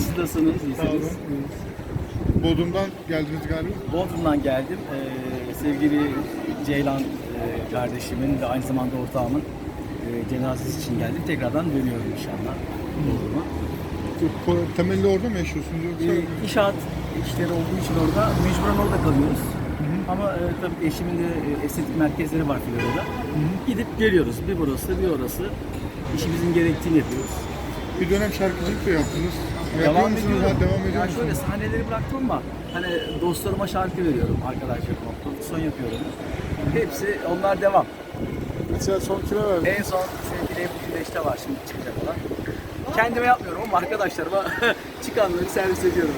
Siz nasılsınız? İyisiniz. Bodrum'dan geldiniz galiba. Bodrum'dan geldim. Ee, sevgili Ceylan e, kardeşimin ve aynı zamanda ortağımın e, cenazesi için geldim. Tekrardan dönüyorum inşallah Bodrum'a. Ko- Temelli orada mı yaşıyorsunuz yoksa? Ee, inşaat işleri olduğu için orada mecburen orada kalıyoruz. Ama e, tabii eşimin de e, estetik merkezleri var Florya'da. Gidip geliyoruz. Bir burası, bir orası. İşimizin gerektiğini yapıyoruz. Bir dönem şarkıcılık da yaptınız. Musunuz? ediyorum. Ha, devam ediyor Ya şöyle sahneleri bıraktım ama hani dostlarıma şarkı veriyorum arkadaşlarıma. Prodüksiyon yapıyorum. Hepsi onlar devam. Mesela son kime verdiniz? En son sevgili Ebru Güneş'te var şimdi çıkacak olan. Kendime yapmıyorum ama arkadaşlarıma çıkanları servis ediyorum.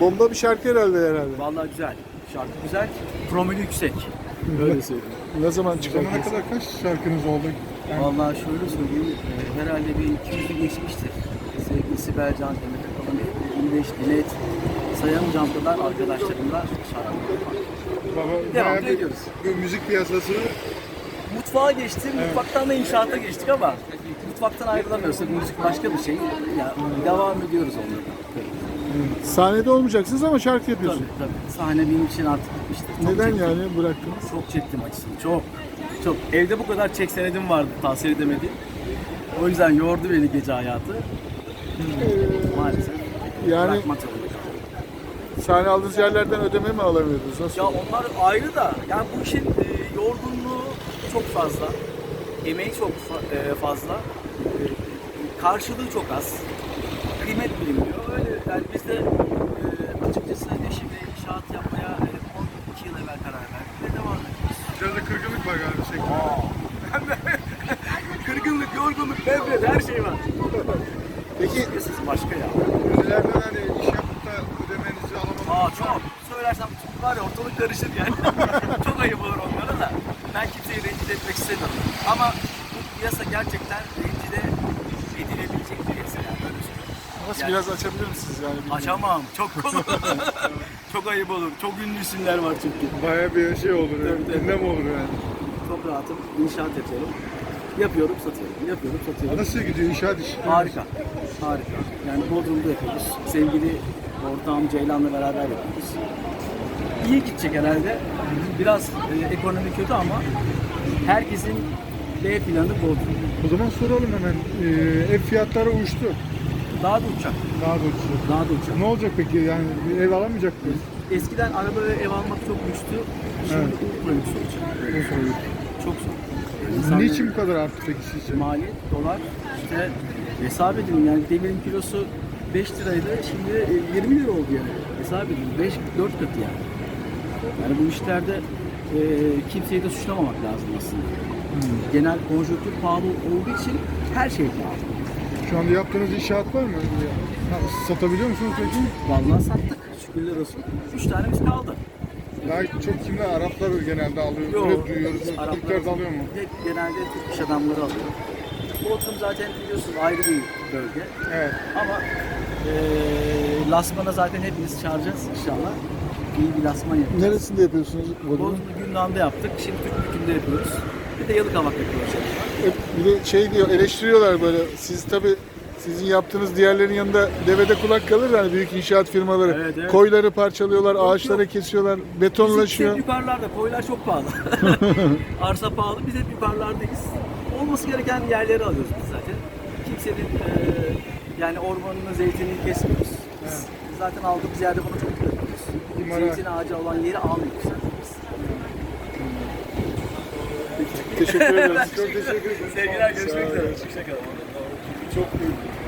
Bomba bir şarkı herhalde herhalde. Vallahi güzel. Şarkı güzel. Promili yüksek. Öyle söyleyeyim. Ne zaman çıkar? Zamana kadar kaç şarkınız oldu? Vallahi şöyle söyleyeyim. e, herhalde bir 200'ü geçmiştir. Sevgili Sibel Can, Demet Akalın, İlbeş, Dilet, sayamayacağım kadar arkadaşlarımla şarkı var. baba, Devam bayağı bir, ediyoruz. müzik piyasası Mutfağa geçtim, mutfaktan da inşaata geçtik ama mutfaktan ayrılamıyoruz. Tabii müzik başka bir şey. Ya, devam ediyoruz onunla. Sahnede olmayacaksınız ama şarkı tabii, yapıyorsunuz. tabii. Sahne benim için artık bitmiştir. Çok Neden çektim. yani bıraktınız? Çok çektim açısını, çok. Çok. Evde bu kadar çek senedim vardı, tavsiye edemediğim. O yüzden yordu beni gece hayatı. Maalesef. Yani Bırakmak zorunda kaldım. sahne aldığınız yerlerden ödeme mi alamıyordunuz? Nasıl? Ya onlar ayrı da yani bu işin e, yorgunluğu çok fazla. Emeği çok fa- e, fazla. E, karşılığı çok az. Kıymet bilinmiyor. Öyle yani biz de e, açıkçası eşimle inşaat yapmaya e, 12 yıl evvel karar verdik ve devam ediyoruz. biraz da kırgınlık var galiba sektörde. Kırgınlık, yorgunluk, nefret her şey var. Peki Siz başka ya. Ünlülerden hani iş yapıp da ödemenizi alamadınız. Aa çok. Söylersem var ya ortalık karışır yani. çok ayıp olur onlara da. Ben kimseyi rencide etmek istemiyorum. Ama bu piyasa gerçekten rencide edilebilecek bir piyasa yani. Böyle nasıl Yani- biraz açabilir misiniz yani? bilmiyorum. Açamam. Çok konu. çok ayıp olur. Çok ünlü isimler var çünkü. Bayağı bir şey olur yani. Gündem olur yani. Çok rahatım. İnşaat yapıyorum. Yapıyorum, satıyorum. Yapıyorum, satıyorum. Nasıl gidiyor inşaat işi? Harika. Harika. Yani Bodrum'da yapıyoruz. Sevgili ortağım Ceylan'la beraber yapıyoruz. İyi gidecek herhalde. Biraz e, ekonomi kötü ama herkesin B planı Bodrum. O zaman soralım hemen. Ee, ev fiyatları uçtu. Daha da uçak. Daha da uçtu. Daha da uçak. Ne olacak peki yani bir ev alamayacak mıyız? Eskiden araba ve ev almak çok lükstü. Şimdi Evet. ultra lüks olacak. O soruyu. Çok zor. İnsanların Niçin bu kadar arttı peki sizce? Maliyet, dolar, işte hesap edin yani demirin kilosu 5 liraydı şimdi e, 20 lira oldu yani. Hesap edin 5 4 katı yani. Yani bu işlerde e, kimseyi de suçlamamak lazım aslında. Genel konjonktür pahalı olduğu için her şey pahalı. Şu anda yaptığınız inşaat var mı? Ha, Satabiliyor musunuz peki? Vallahi sattık şükürler olsun. 3 tanemiz kaldı. Daha çok kimler? Araplar genelde alıyor. Öyle duyuyoruz. Araplar- Türkler de alıyor mu? Hep genelde Türk iş adamları alıyor. Bodrum zaten biliyorsunuz ayrı bir bölge. Evet. Ama eee Lasman'a zaten hepimiz çağıracağız inşallah. İyi bir Lasman yapacağız. Neresinde yapıyorsunuz Bodrum'un? Bodrum'u Gündan'da yaptık. Şimdi Türkbükü'nde yapıyoruz. Bir de Yalıkavak'ta yapıyoruz. Hep Bir de şey diyor eleştiriyorlar böyle. Siz tabi sizin yaptığınız diğerlerin yanında devede kulak kalır yani büyük inşaat firmaları. Evet, evet. Koyları parçalıyorlar, ağaçları yok. kesiyorlar, Biz betonlaşıyor. yukarılarda. Koylar çok pahalı. Arsa pahalı. Biz hep yukarılardayız. Olması gereken yerleri alıyoruz biz zaten. Kimsenin eee, yani ormanını, zeytinini kesmiyoruz. Biz zaten aldığımız yerde bunu çok. İmara- Zeytin ağacı olan yeri almıyoruz zaten biz. Teşekkür ederiz. Çok teşekkür ederim. Sevgiler görüşmek üzere. Hoşçakalın. Çok büyük.